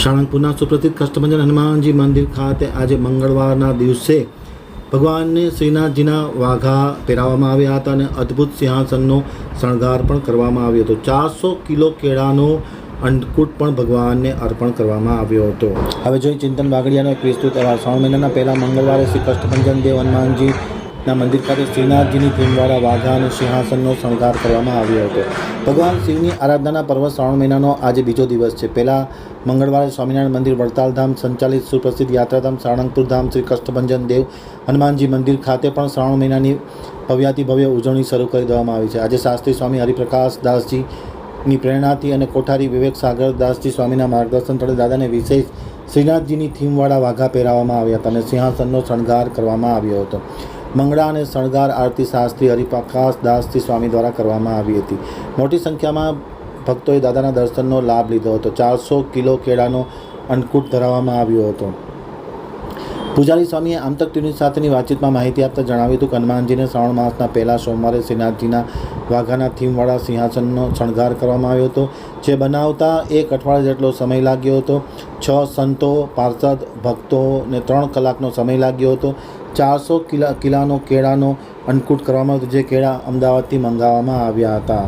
સાળંગપુરના સુપ્રસિદ્ધ કષ્ટભંજન હનુમાનજી મંદિર ખાતે આજે મંગળવારના દિવસે ભગવાનને શ્રીનાથજીના વાઘા પહેરાવવામાં આવ્યા હતા અને અદ્ભુત સિંહાસનનો શણગાર પણ કરવામાં આવ્યો હતો. ચારસો કિલો કેળાનો અંડકૂટ પણ ભગવાનને અર્પણ કરવામાં આવ્યો હતો. હવે જોઈ ચિંતન વાગડિયાનો એક વિસ્તૃત અહેવાલ શ્રાવણ મહિનાના પહેલા મંગળવારે શ્રી કષ્ટભંજન દેવ હનુમાનજીના મંદિર ખાતે શ્રીનાથજીની થીમવાળા વાઘા અને સિંહાસનનો શણગાર કરવામાં આવ્યો હતો. ભગવાન શિવની આરાધનાના પર્વ શ્રાવણ મહિનાનો આજે બીજો દિવસ છે. પહેલાં મંગળવારે સ્વામિનારાયણ મંદિર વડતાલ ધામ સંચાલિત સુપ્રસિદ્ધ યાત્રાધામ, સાળંગપુર ધામ, શ્રી કષ્ટભંજન દેવ, હનુમાનજી મંદિર ખાતે પણ શ્રાવણ મહિનાની ભવ્યાતિ ભવ્ય ઉજવણી શરૂ કરી દેવામાં આવી છે. આજે શાસ્ત્રી સ્વામી હરિપ્રકાશ દાસજી ની પ્રેરણાથી અને કોઠારી વિવેક સાગર દાસજી સ્વામીના માર્ગદર્શન તળે દાદાને વિશેષ શ્રીનાથજીની થીમવાળા વાઘા પહેરાવવામાં આવ્યા હતા અને સિંહાસનનો શણગાર કરવામાં આવ્યો હતો. મંગળા અને શણગાર આરતી શાસ્ત્રી હરિપ્રકાશ દાસજી સ્વામી દ્વારા કરવામાં આવી હતી. મોટી સંખ્યામાં ભક્તોએ દાદાના દર્શનનો લાભ લીધો હતો. ચારસો કિલો કેળાનો અન્નકૂટ ધરાવવામાં આવ્યો હતો. પૂજારી સ્વામીએ આમતક ટીવી સાથેની વાતચીતમાં માહિતી આપતા જણાવ્યું હતું કે હનુમાનજીને શ્રાવણ માસના પહેલા સોમવારે શ્રીનાથજીના વાઘાના થીમવાળા સિંહાસનનો શણગાર કરવામાં આવ્યો હતો, જે બનાવતા એક અઠવાડિયા જેટલો સમય લાગ્યો હતો. છ સંતો, પાર્ષદ ભક્તોને ત્રણ કલાકનો સમય લાગ્યો હતો. ચારસો કિલા, કિલાનો કેળાનો અન્નકૂટ કરવામાં આવ્યો જે કેળા અમદાવાદથી મંગાવવામાં આવ્યા હતા.